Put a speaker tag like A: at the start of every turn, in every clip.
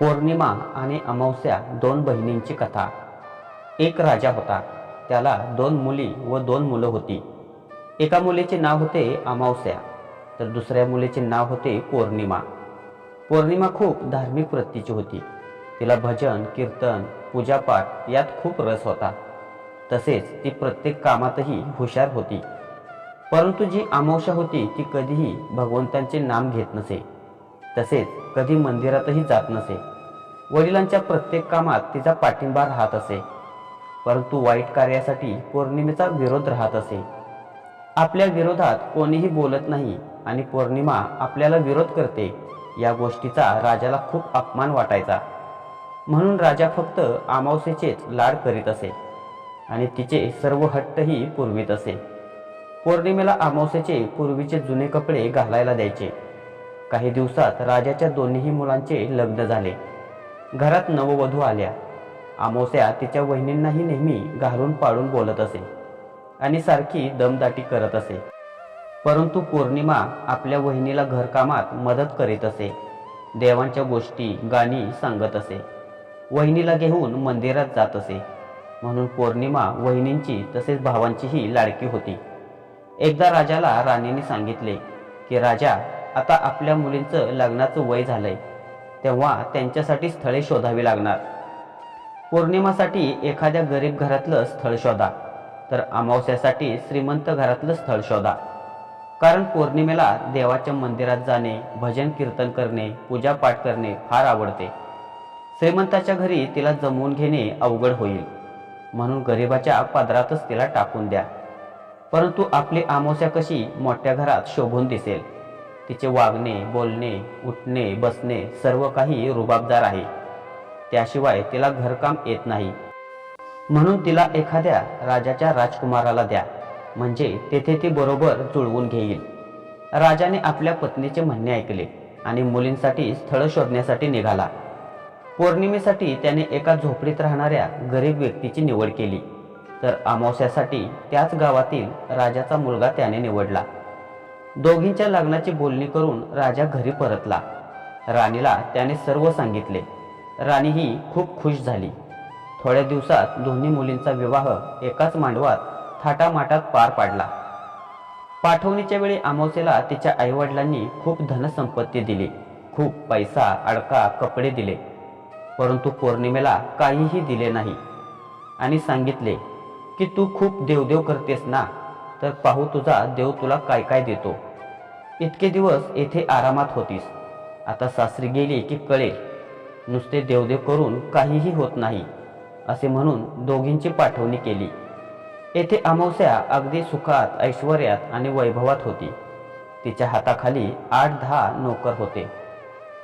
A: पौर्णिमा आणि अमावस्या दोन बहिणींची कथा. एक राजा होता. त्याला दोन मुली व दोन मुलं होती. एका मुलीचे नाव होते अमावस्या तर दुसऱ्या मुलीचे नाव होते पौर्णिमा. पौर्णिमा खूप धार्मिक वृत्तीची होती. तिला भजन कीर्तन पूजापाठ यात खूप रस होता. तसेच ती प्रत्येक कामातही हुशार होती. परंतु जी अमावस्या होती ती कधीही भगवंतांचे नाम घेत नसे. तसेच कधी मंदिरातही जात नसे. वडिलांच्या प्रत्येक कामात तिचा पाठिंबा राहत असे. परंतु वाईट कार्यासाठी पौर्णिमेचा विरोध राहत असे. आपल्या विरोधात कोणीही बोलत नाही आणि पौर्णिमा आपल्याला विरोध करते या गोष्टीचा राजाला खूप अपमान वाटायचा. म्हणून राजा फक्त अमावस्येचेच लाड करीत असे आणि तिचे सर्व हट्टही पुरवीत असे. पौर्णिमेला अमावस्येचे पूर्वीचे जुने कपडे घालायला द्यायचे. काही दिवसात राजाच्या दोन्ही मुलांचे लग्न झाले. घरात नववधू आल्या. अमावस्या तिच्या वहिनींनाही नेहमी घालून पाडून बोलत असे आणि सारखी दमदाटी करत असे. परंतु पौर्णिमा आपल्या वहिनीला घरकामात मदत करीत असे. देवांच्या गोष्टी गाणी सांगत असे. वहिनीला घेऊन मंदिरात जात असे. म्हणून पौर्णिमा वहिनींची तसेच भावांचीही लाडकी होती. एकदा राजाला राणीने सांगितले की राजा आता आपल्या मुलींचं लग्नाचं वय झालंय. तेव्हा त्यांच्यासाठी स्थळे शोधावी लागणार. पौर्णिमासाठी एखाद्या गरीब घरातलं स्थळ शोधा तर अमावस्यासाठी श्रीमंत घरातलं स्थळ शोधा. कारण पौर्णिमेला देवाच्या मंदिरात जाणे भजन कीर्तन करणे पूजापाठ करणे फार आवडते. श्रीमंताच्या घरी तिला जमवून घेणे अवघड होईल. म्हणून गरिबाच्या पदरातच तिला टाकून द्या. परंतु आपली अमावस्या कशी मोठ्या घरात शोभून दिसेल? तिचे वागणे बोलणे उठणे बसणे सर्व काही रुबाबदार आहे. त्याशिवाय तिला घरकाम येत नाही. म्हणून तिला एखाद्या राजाच्या राजकुमाराला द्या. म्हणजे तेथे ती बरोबर जुळवून घेईल. राजाने आपल्या पत्नीचे म्हणणे ऐकले आणि मुलींसाठी स्थळ शोधण्यासाठी निघाला. पौर्णिमेसाठी त्याने एका झोपडीत राहणाऱ्या गरीब व्यक्तीची निवड केली. तर अमावस्यासाठी त्याच गावातील राजाचा मुलगा त्याने निवडला. दोघींच्या लग्नाची बोलणी करून राजा घरी परतला. राणीला त्याने सर्व सांगितले. राणी ही खूप खुश झाली. थोड्या दिवसात दोन्ही मुलींचा विवाह एकाच मांडवात थाटामाटात पार पाडला. पाठवणीच्या वेळी अमावस्येला तिच्या आईवडिलांनी खूप धनसंपत्ती दिली. खूप पैसा अडका कपडे दिले. परंतु पौर्णिमेला काहीही दिले नाही. आणि सांगितले की तू खूप देवदेव करतेस ना तर पाहू तुझा देव तुला काय काय देतो. इतके दिवस येथे आरामात होतीस. आता सासरी गेली की कळेल. नुसते देवदेव करून काहीही होत नाही असे म्हणून दोघींची पाठवणी केली. येथे अमावस्या अगदी सुखात ऐश्वर्यात आणि वैभवात होती. तिच्या हाताखाली आठ दहा नोकर होते.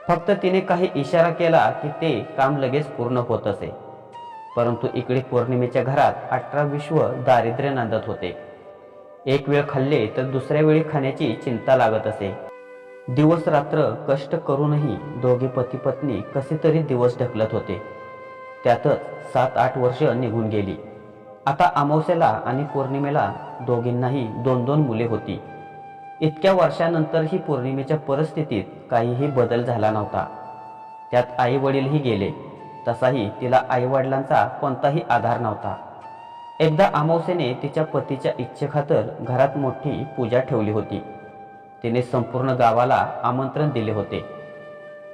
A: फक्त तिने काही इशारा केला की ते काम लगेच पूर्ण होत असे. परंतु इकडे पौर्णिमेच्या घरात अठरा विश्व दारिद्र्य नांदत होते. एक वेळ खाल्ले तर दुसऱ्या वेळी खाण्याची चिंता लागत असे. दिवस रात्र कष्ट करूनही दोघे पती पत्नी कसे तरी दिवस ढकलत होते. त्यातच सात आठ वर्ष निघून गेली. आता अमावस्याला आणि पौर्णिमेला दोघींनाही दोन दोन मुले होती. इतक्या वर्षानंतरही पौर्णिमेच्या परिस्थितीत काहीही बदल झाला नव्हता. त्यात आई वडीलही गेले. तसाही तिला आई वडिलांचा कोणताही आधार नव्हता. एकदा अमावस्येने तिच्या पतीच्या इच्छेखातर घरात मोठी पूजा ठेवली होती. तिने संपूर्ण गावाला आमंत्रण दिले होते.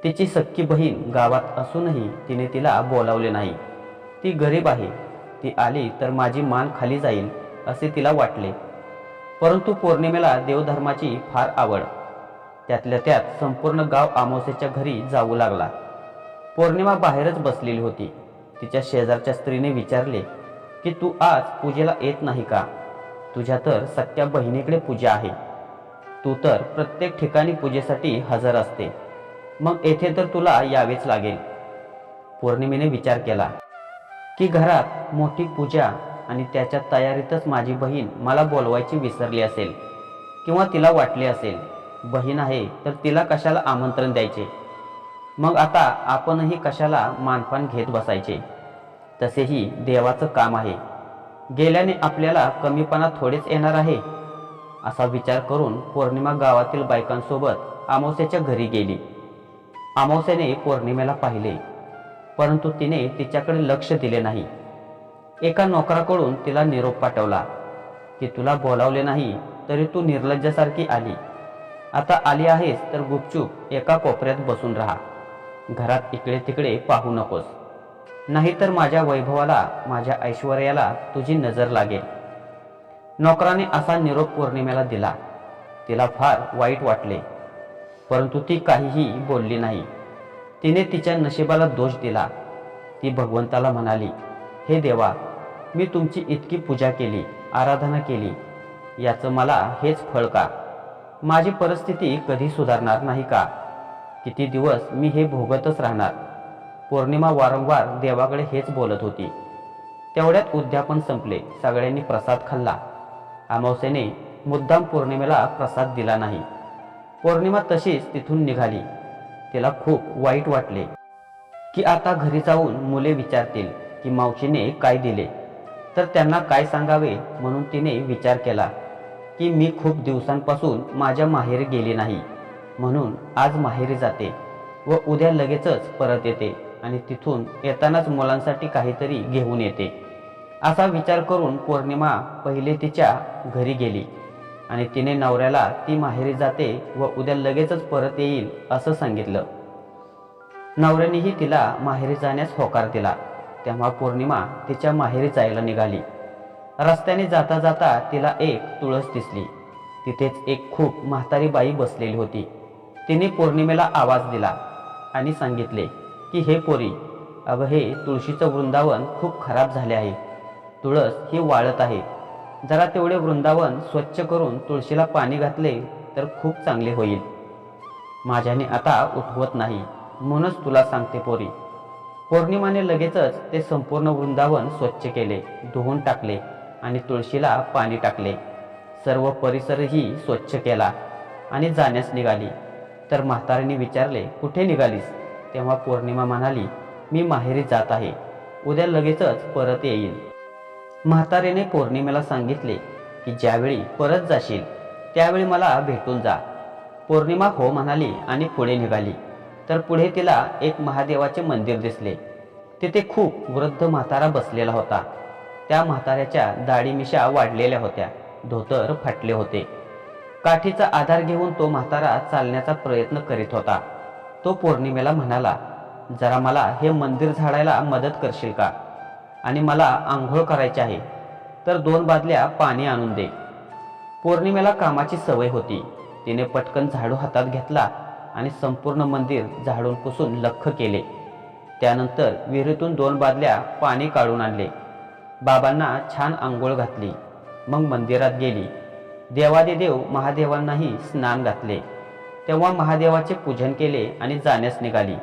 A: तिची सख्खी बहीण गावात असूनही तिने तिला बोलावले नाही. ती गरीब आहे. ती आली तर माझी मान खाली जाईल असे तिला वाटले. परंतु पौर्णिमेला देवधर्माची फार आवड. त्यातल्या त्यात संपूर्ण गाव अमावस्येच्या घरी जाऊ लागला. पौर्णिमा बाहेरच बसलेली होती. तिच्या शेजारच्या स्त्रीने विचारले की तू आज पूजेला येत नाही का? तुझ्या तर सख्या बहिणीकडे पूजा आहे. तू तर प्रत्येक ठिकाणी पूजेसाठी हजर असते. मग येथे तर तुला यावेच लागेल. पौर्णिमेने विचार केला. की घरात मोठी पूजा आणि त्याच्या तयारीतच माझी बहीण मला बोलवायची विसरली असेल किंवा तिला वाटले असेल बहीण आहे तर तिला कशाला आमंत्रण द्यायचे? मग आता आपणही कशाला मानपान घेत बसायचे? तसेही देवाचं काम आहे. गेल्याने आपल्याला कमीपणा थोडेच येणार आहे असा विचार करून पौर्णिमा गावातील बायकांसोबत अमावस्याच्या घरी गेली. अमावस्याने पौर्णिमेला पाहिले परंतु तिने तिच्याकडे लक्ष दिले नाही. एका नोकराकडून तिला निरोप पाठवला की तुला बोलावले नाही तरी तू निर्लज्जासारखी आली. आता आली आहेस तर गुपचूप एका कोपऱ्यात बसून राहा. घरात इकडे तिकडे पाहू नकोस. नाहीतर माझ्या वैभवाला माझ्या ऐश्वर्याला तुझी नजर लागेल. नोकराने असा निरोप पौर्णिमेला दिला. तिला फार वाईट वाटले परंतु ती काहीही बोलली नाही. तिने तिच्या नशिबाला दोष दिला. ती भगवंताला म्हणाली हे देवा मी तुमची इतकी पूजा केली आराधना केली. याचं मला हेच फळ का? माझी परिस्थिती कधी सुधारणार नाही का? किती दिवस मी हे भोगतच राहणार. पौर्णिमा वारंवार देवाकडे हेच बोलत होती. तेवढ्यात उद्यापन संपले. सगळ्यांनी प्रसाद खाल्ला. अमावस्येने मुद्दाम पौर्णिमेला प्रसाद दिला नाही. पौर्णिमा तशीच तिथून निघाली. तिला खूप वाईट वाटले. की आता घरी जाऊन मुले विचारतील की मावशीने काय दिले? तर त्यांना काय सांगावे म्हणून तिने विचार केला. की मी खूप दिवसांपासून माझ्या माहेरी गेली नाही. म्हणून आज माहेरी जाते व उद्या लगेचच परत येते. आणि तिथून येतानाच मुलांसाठी काहीतरी घेऊन येते. असा विचार करून पौर्णिमा पहिले तिच्या घरी गेली आणि तिने नवऱ्याला ती माहेरी जाते व उद्या लगेचच परत येईल असं सांगितलं. नवऱ्यानेही तिला माहेरी जाण्यास होकार दिला. तेव्हा पौर्णिमा तिच्या माहेरी जायला निघाली. रस्त्याने जाता जाता तिला एक तुळस दिसली. तिथेच एक खूप म्हातारी बाई बसलेली होती. तिने पौर्णिमेला आवाज दिला आणि सांगितले की हे पोरी अगं हे तुळशीचं वृंदावन खूप खराब झाले आहे. तुळस ही वाळत आहे. जरा तेवढे वृंदावन स्वच्छ करून तुळशीला पाणी घातले तर खूप चांगले होईल. माझ्याने आता उठवत नाही म्हणूनच तुला सांगते पोरी. पौर्णिमाने लगेचच ते संपूर्ण वृंदावन स्वच्छ केले धुवून टाकले आणि तुळशीला पाणी टाकले. सर्व परिसरही स्वच्छ केला आणि जाण्यास निघाली. तर म्हातारीने विचारले कुठे निघालीस? तेव्हा पौर्णिमा म्हणाली मी माहेरी जात आहे. उद्या लगेचच परत येईल म्हातारीने पौर्णिमेला सांगितले की ज्यावेळी परत जाशील त्यावेळी मला भेटून जा. पौर्णिमा हो म्हणाली आणि पुढे निघाली. तर पुढे तिला एक महादेवाचे मंदिर दिसले. तिथे खूप वृद्ध म्हातारा बसलेला होता. त्या म्हाताऱ्याच्या दाढीमिशा वाढलेल्या होत्या. धोतर फाटले होते. काठीचा आधार घेऊन तो म्हातारा चालण्याचा प्रयत्न करीत होता. तो पौर्णिमेला म्हणाला जरा मला हे मंदिर झाडायला मदत करशील का? आणि मला आंघोळ करायची आहे तर दोन बादल्या पाणी आणून दे. पौर्णिमेला कामाची सवय होती. तिने पटकन झाडू हातात घेतला आणि संपूर्ण मंदिर झाडून पुसून लख्ख केले. त्यानंतर विहिरीतून दोन बादल्या पाणी काढून आणले. बाबांना छान आंघोळ घातली. मग मंदिरात गेली. देवादिदेव महादेवांनाही स्नान घातले. तेव्हा महादेवाचे पूजन केले आणि जाण्यास निघाली.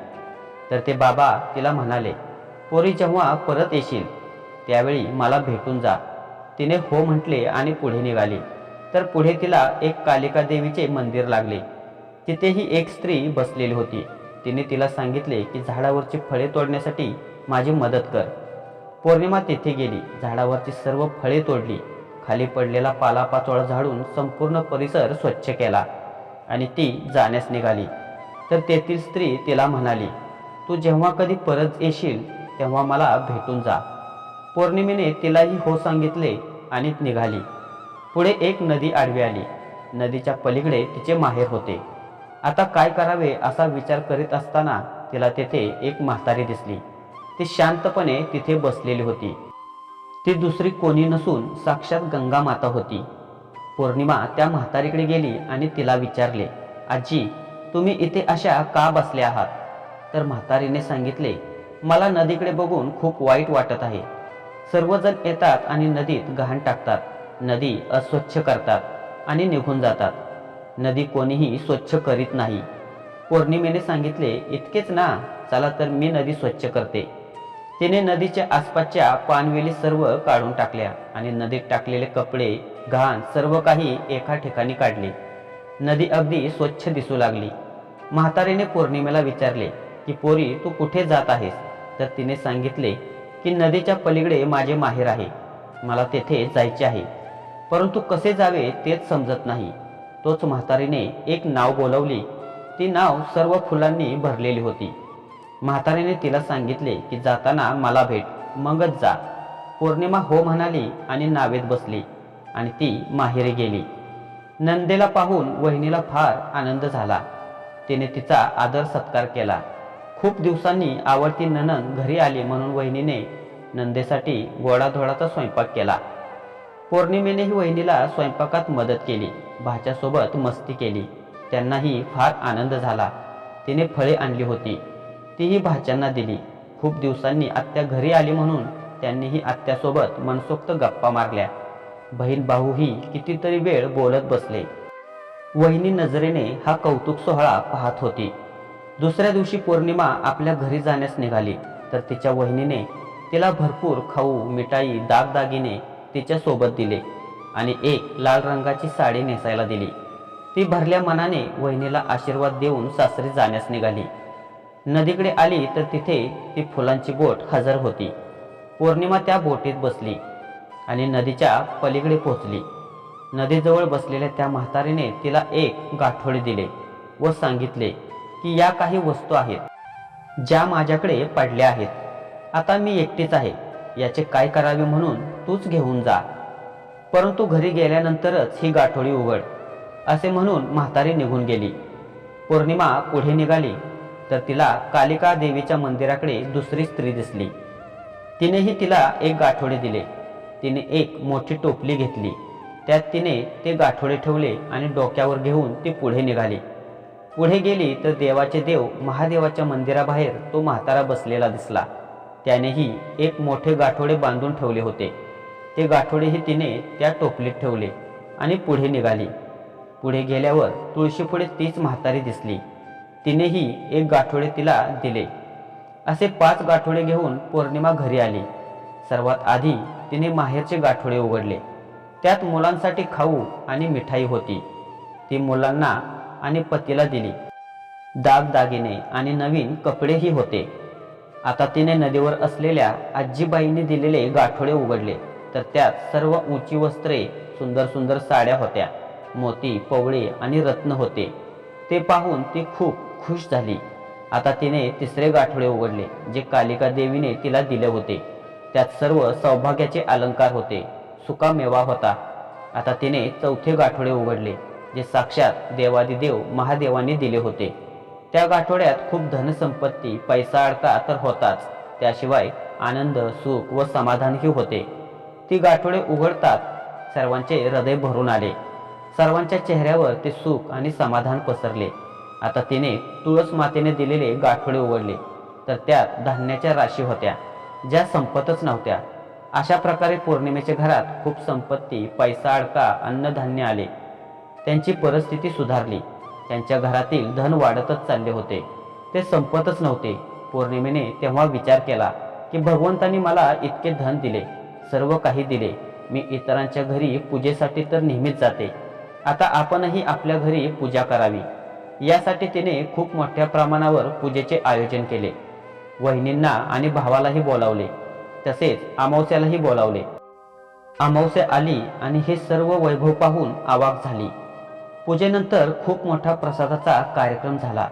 A: तर ते बाबा तिला म्हणाले पोरी जेव्हा परत येशील त्यावेळी मला भेटून जा. तिने हो म्हटले आणि पुढे निघाली. तर पुढे तिला एक कालिका देवीचे मंदिर लागले. तिथेही एक स्त्री बसलेली होती. तिने तिला सांगितले की झाडावरची फळे तोडण्यासाठी माझी मदत कर. पौर्णिमा तेथे गेली. झाडावरची सर्व फळे तोडली. खाली पडलेला पालापाचोळा झाडून संपूर्ण परिसर स्वच्छ केला. आणि ती जाण्यास निघाली. तर तेथील स्त्री तिला म्हणाली तू जेव्हा कधी परत येशील तेव्हा मला भेटून जा. पौर्णिमेने तिलाही हो सांगितले आणि निघाली. पुढे एक नदी आडवी आली. नदीच्या पलीकडे तिचे माहेर होते. आता काय करावे असा विचार करीत असताना तिला तेथे एक म्हातारी दिसली. ती शांतपणे तिथे बसलेली होती. ती दुसरी कोणी नसून साक्षात गंगा माता होती. पौर्णिमा त्या म्हातारीकडे गेली आणि तिला विचारले आजी तुम्ही इथे अशा का बसले आहात? तर म्हातारीने सांगितले मला नदीकडे बघून खूप वाईट वाटत आहे. सर्वजण येतात आणि नदीत घाण टाकतात. नदी अस्वच्छ करतात आणि निघून जातात. नदी कोणीही स्वच्छ करीत नाही. पौर्णिमेने सांगितले इतकेच ना चला तर मी नदी स्वच्छ करते. तिने नदीच्या आसपासच्या पानवेली सर्व काढून टाकल्या आणि नदीत टाकलेले कपडे घाण सर्व काही एका ठिकाणी काढले. नदी अगदी स्वच्छ दिसू लागली. म्हातारीने पौर्णिमेला विचारले की पोरी तू कुठे जात आहेस? तर तिने सांगितले की नदीच्या पलीकडे माझे माहेर आहे. मला तेथे जायचे आहे. परंतु कसे जावे तेच समजत नाही. तोच म्हातारीने एक नाव बोलवली. ती नाव सर्व फुलांनी भरलेली होती. म्हातारीने तिला सांगितले की जाताना मला भेट मगच जा. पौर्णिमा हो म्हणाली आणि नावेत बसली आणि ती माहेरी गेली. नंदेला पाहून वहिनीला फार आनंद झाला. तिने तिचा आदर सत्कार केला. खूप दिवसांनी आवडती ननन घरी आली म्हणून वहिनीने नंदेसाठी गोडाधोडाचा स्वयंपाक केला. पौर्णिमेनेही वहिनीला स्वयंपाकात मदत केली. भाच्यासोबत मस्ती केली. त्यांनाही फार आनंद झाला. तिने फळे आणली होती. तीही भाच्यांना दिली. खूप दिवसांनी आत्या घरी आली म्हणून त्यांनीही आत्यासोबत मनसोक्त गप्पा मारल्या. बहीण भाऊही कितीतरी वेळ बोलत बसले. वहिनी नजरेने हा कौतुक सोहळा पाहत होती. दुसऱ्या दिवशी पौर्णिमा आपल्या घरी जाण्यास निघाली. तर तिच्या वहिनीने तिला भरपूर खाऊ मिठाई दागदागिने तिच्या सोबत दिले आणि एक लाल रंगाची साडी नेसायला दिली. ती भरल्या मनाने वहिनीला आशीर्वाद देऊन सासरी जाण्यास निघाली. नदीकडे आली तर तिथे ती फुलांची बोट हजर होती. पौर्णिमा त्या बोटीत बसली आणि नदीच्या पलीकडे पोहोचली. नदीजवळ बसलेल्या त्या म्हातारीने तिला एक गाठोडे दिले व सांगितले की या काही वस्तू आहेत ज्या माझ्याकडे पडल्या आहेत. आता मी एकटीच आहे. याचे काय करावे म्हणून तूच घेऊन जा. परंतु घरी गेल्यानंतरच ही गाठोडी उघड. असे म्हणून म्हातारी निघून गेली. पौर्णिमा पुढे निघाली तर तिला कालिका देवीच्या मंदिराकडे दुसरी स्त्री दिसली. तिनेही तिला एक गाठोडे दिले. तिने एक मोठी टोपली घेतली. त्यात तिने ते गाठोडे ठेवले आणि डोक्यावर घेऊन ती पुढे निघाली. पुढे गेली तर देवाचे देव महादेवाच्या मंदिराबाहेर तो म्हातारा बसलेला दिसला. त्यानेही एक मोठे गाठोडे बांधून ठेवले होते. ते गाठोडेही तिने त्या टोपलीत ठेवले आणि पुढे निघाली. पुढे गेल्यावर तुळशीपुढे तीच म्हातारी दिसली. तिनेही एक गाठोडे तिला दिले. असे पाच गाठोडे घेऊन पौर्णिमा घरी आली. सर्वात आधी तिने माहेरचे गाठोडे उघडले. त्यात मुलांसाठी खाऊ आणि मिठाई होती. ती मुलांना आणि पतीला दिली. दागदागिने आणि नवीन कपडेही होते. आता तिने नदीवर असलेल्या आजीबाईंनी दिलेले गाठोडे उघडले. तर त्यात सर्व उंची वस्त्रे सुंदर सुंदर साड्या होत्या. मोती पवळे आणि रत्न होते. ते पाहून ती खूप खुश झाली. आता तिने तिसरे गाठोडे उघडले जे कालिका देवीने तिला दिले होते. त्यात सर्व सौभाग्याचे अलंकार होते सुकामेवा होता. आता तिने चौथे गाठोडे उघडले जे साक्षात देवादिदेव महादेवांनी दिले होते. त्या गाठोड्यात खूप धनसंपत्ती पैसा अडका तर होताच. त्याशिवाय आनंद सुख व समाधानही होते. ती गाठोडे उघडतात सर्वांचे हृदय भरून आले. सर्वांच्या चेहऱ्यावर ते सुख आणि समाधान पसरले. आता तिने तुळस मातेने दिलेले गाठोडे उघडले तर त्यात धान्याच्या राशी होत्या ज्या संपतच नव्हत्या. अशा प्रकारे पौर्णिमेच्या घरात खूप संपत्ती पैसा अडका अन्नधान्य आले. त्यांची परिस्थिती सुधारली. त्यांच्या घरातील धन वाढतच चालले होते. ते संपतच नव्हते. पौर्णिमेने तेव्हा विचार केला की भगवंतांनी मला इतके धन दिले सर्व काही दिले. मी इतरांच्या घरी पूजेसाठी तर नेहमीच जाते. आता आपणही आपल्या घरी पूजा करावी. यासाठी तिने खूप मोठ्या प्रमाणावर पूजेचे आयोजन केले. वहिनींना आणि भावालाही बोलावले. तसेच अमावस्यालाही बोलावले. अमावस्या आली आणि हे सर्व वैभव पाहून आवाक झाली. पूजेनंतर खूप मोठा प्रसादाचा कार्यक्रम झाला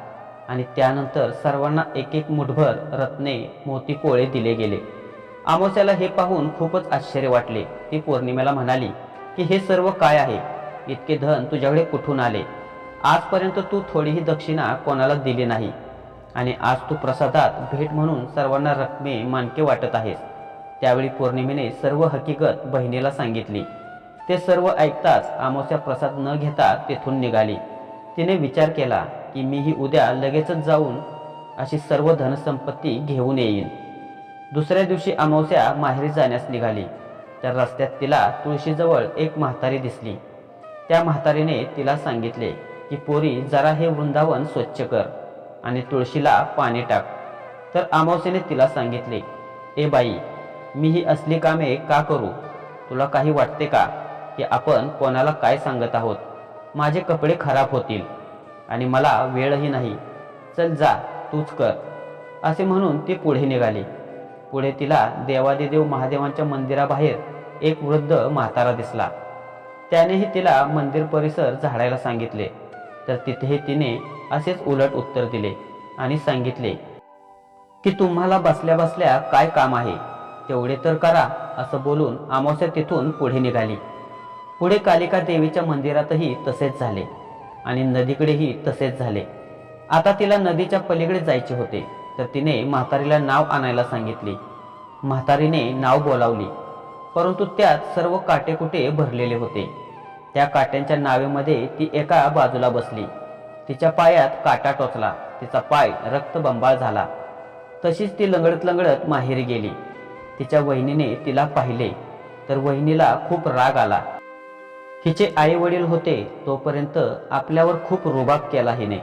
A: आणि त्यानंतर सर्वांना एक एक मुठभर रत्ने मोती पोळे दिले गेले. अमावस्याला हे पाहून खूपच आश्चर्य वाटले. ती पौर्णिमेला म्हणाली की हे सर्व काय आहे? इतके धन तुझ्याकडे कुठून आले? आजपर्यंत तू थोडीही दक्षिणा कोणाला दिली नाही. आणि आज तू प्रसादात भेट म्हणून सर्वांना रकमे मानके वाटत आहेस. त्यावेळी पौर्णिमेने सर्व हकीकत बहिणीला सांगितली. ते सर्व ऐकताच अमावस्या प्रसाद न घेता तेथून निघाली. तिने विचार केला की मीही उद्या लगेचच जाऊन अशी सर्व धनसंपत्ती घेऊन येईन. दुसऱ्या दिवशी अमावस्या माहेरी जाण्यास निघाली. तर रस्त्यात तिला तुळशीजवळ एक म्हातारी दिसली. त्या म्हातारीने तिला सांगितले की पोरी जरा हे वृंदावन स्वच्छ कर आणि तुळशीला पाणी टाक. तर अमावसेने तिला सांगितले ए बाई मी ही असली कामे का करू? तुला काही वाटते का की आपण कोणाला काय सांगत आहोत? माझे कपडे खराब होतील आणि मला वेळही नाही. चल जा तूच कर. असे म्हणून ती पुढे निघाली. पुढे तिला देवादिदेव महादेवांच्या मंदिराबाहेर एक वृद्ध म्हातारा दिसला. त्यानेही तिला मंदिर परिसर झाडायला सांगितले. तर तिथेही तिने असेच उलट उत्तर दिले आणि सांगितले की तुम्हाला बसल्या बसल्या काय काम आहे? तेवढे तर करा असं बोलून अमावस्या तिथून पुढे निघाली. पुढे कालिका देवीच्या मंदिरातही तसेच झाले आणि नदीकडेही तसेच झाले. आता तिला नदीच्या पलीकडे जायचे होते तर तिने म्हातारीला नाव आणायला सांगितले. म्हातारीने नाव बोलावली परंतु त्यात सर्व काटेकुटे भरलेले होते. त्या काट्यांच्या नावेमध्ये ती एका बाजूला बसली. तिच्या पायात काटा टोचला. तिचा पाय रक्तबंबाळ झाला. तशीच ती लंगडत लंगडत माहेरी गेली. तिच्या वहिनीने तिला पाहिले. तर वहिनीला खूप राग आला. हिचे आई वडील होते तोपर्यंत आपल्यावर खूप रुबाब केला हिने.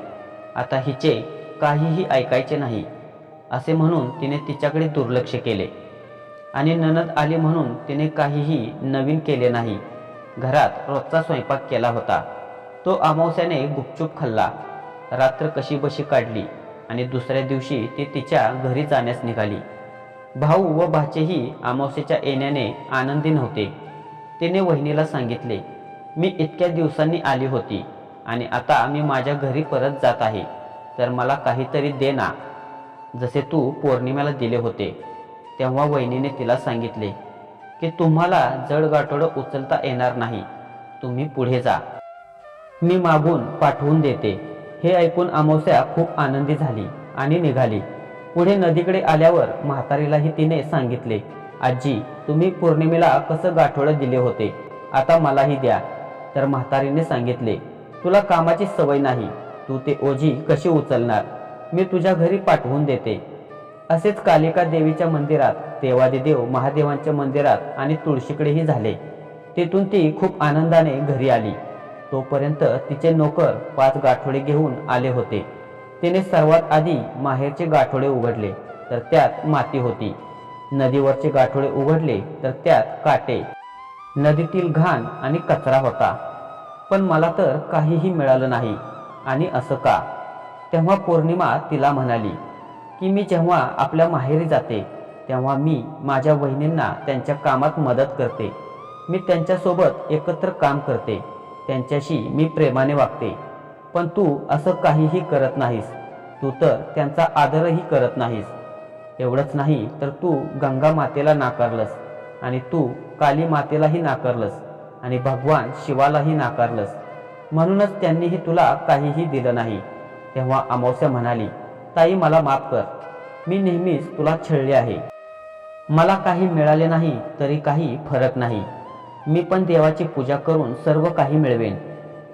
A: आता हिचे काहीही ऐकायचे नाही. असे म्हणून तिने तिच्याकडे दुर्लक्ष केले. आणि ननद आली म्हणून तिने काहीही नवीन केले नाही. घरात रोजचा स्वयंपाक केला होता. तो अमावस्याने गुपचूप खाल्ला. रात्र कशी बशी काढली आणि दुसऱ्या दिवशी ती तिच्या घरी जाण्यास निघाली. भाऊ व भाचेही अमावस्येच्या येण्याने आनंदी नव्हते तिने वहिनीला सांगितले मी इतक्या दिवसांनी आली होती आणि आता मी माझ्या घरी परत जात आहे तर मला काहीतरी दे ना. जसे तू पौर्णिमेला दिले होते तेव्हा वहिनीने तिला सांगितले की तुम्हाला जड गाठोडं उचलता येणार नाही. तुम्ही पुढे जा. मी मागून पाठवून देते. हे ऐकून अमावस्या खूप आनंदी झाली आणि निघाली. पुढे नदीकडे आल्यावर म्हातारीलाही तिने सांगितले आजी तुम्ही पौर्णिमेला कसं गाठोडं दिले होते? आता मलाही द्या. तर म्हातारीने सांगितले तुला कामाची सवय नाही. तू ते ओझी कशी उचलणार? मी तुझ्या घरी पाठवून देते. असेच कालिका देवीच्या मंदिरात देवादिदेव महादेवांच्या मंदिरात आणि तुळशीकडेही झाले. तेथून ती खूप आनंदाने घरी आली. तोपर्यंत तिचे नोकर पाच गाठोडे घेऊन आले होते. तिने सर्वात आधी माहेरचे गाठोडे उघडले तर त्यात माती होती. नदीवरचे गाठोडे उघडले तर त्यात काटे. नदीतील घाण आणि कचरा होता. पण मला तर काहीही मिळालं नाही आणि असं का? तेव्हा पौर्णिमा तिला म्हणाली की मी जेव्हा आपल्या माहेरी जाते तेव्हा मी माझ्या वहिनींना त्यांच्या कामात मदत करते. मी त्यांच्यासोबत एकत्र काम करते. त्यांच्याशी मी प्रेमाने वागते. पण तू असं काहीही करत नाहीस. तू तर त्यांचा आदरही करत नाहीस. एवढंच नाही तर तू गंगा मातेला नाकारलंस. आणि तू काली मातेलाही नाकारलंस. आणि भगवान शिवालाही नाकारलंस. म्हणूनच त्यांनीही तुला काहीही दिलं नाही. तेव्हा अमावस्या म्हणाली ताई मला माफ कर. मी नेहमीच तुला छळले आहे. मला काही मिळाले नाही तरी काही फरक नाही. मी पण देवाची पूजा करून सर्व काही मिळवेन.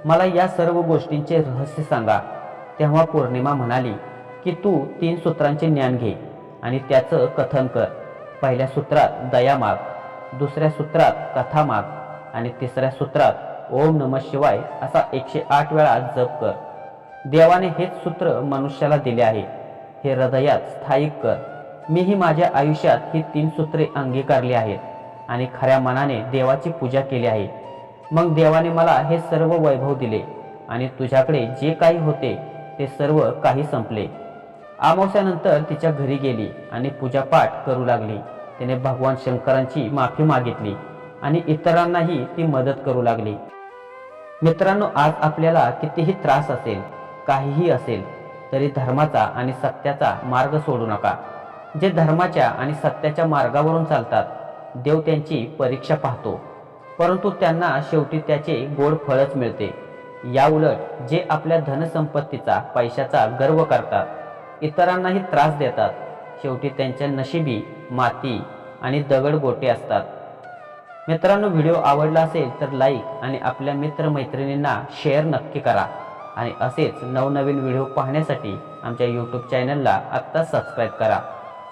A: मला या सर्व गोष्टींचे रहस्य सांगा. तेव्हा पौर्णिमा म्हणाली की तू तीन सूत्रांचे ज्ञान घे आणि त्याचं कथन कर. पहिल्या सूत्रात दया माग दुसऱ्या सूत्रात कथा माग आणि तिसऱ्या सूत्रात ओम नम शिवाय असा एकशे आठ वेळा जप कर. देवाने हेच सूत्र मनुष्याला दिले आहे. हे हृदयात स्थायिक कर. मीही माझ्या आयुष्यात ही तीन सूत्रे अंगीकारली आहेत आणि खऱ्या मनाने देवाची पूजा केली आहे. मग देवाने मला हे सर्व वैभव दिले आणि तुझ्याकडे जे काही होते ते सर्व काही संपले. आमावस्यानंतर तिच्या घरी गेली आणि पूजापाठ करू लागली. तिने भगवान शंकरांची माफी मागितली आणि इतरांनाही ती मदत करू लागली. मित्रांनो आज आपल्याला कितीही त्रास असेल काहीही असेल तरी धर्माचा आणि सत्याचा मार्ग सोडू नका. जे धर्माच्या आणि सत्याच्या मार्गावरून चालतात देव त्यांची परीक्षा पाहतो. परंतु त्यांना शेवटी त्याचे गोड फळच मिळते. याउलट जे आपल्या धनसंपत्तीचा पैशाचा गर्व करतात इतरांनाही त्रास देतात. शेवटी त्यांच्या नशिबी माती आणि दगड गोटे असतात. मित्रांनो व्हिडिओ आवडला असेल तर लाईक आणि आपल्या मित्रमैत्रिणींना शेअर नक्की करा. आणि असेच नवनवीन व्हिडिओ पाहण्यासाठी आमच्या यूट्यूब चॅनलला आत्ता सबस्क्राईब करा.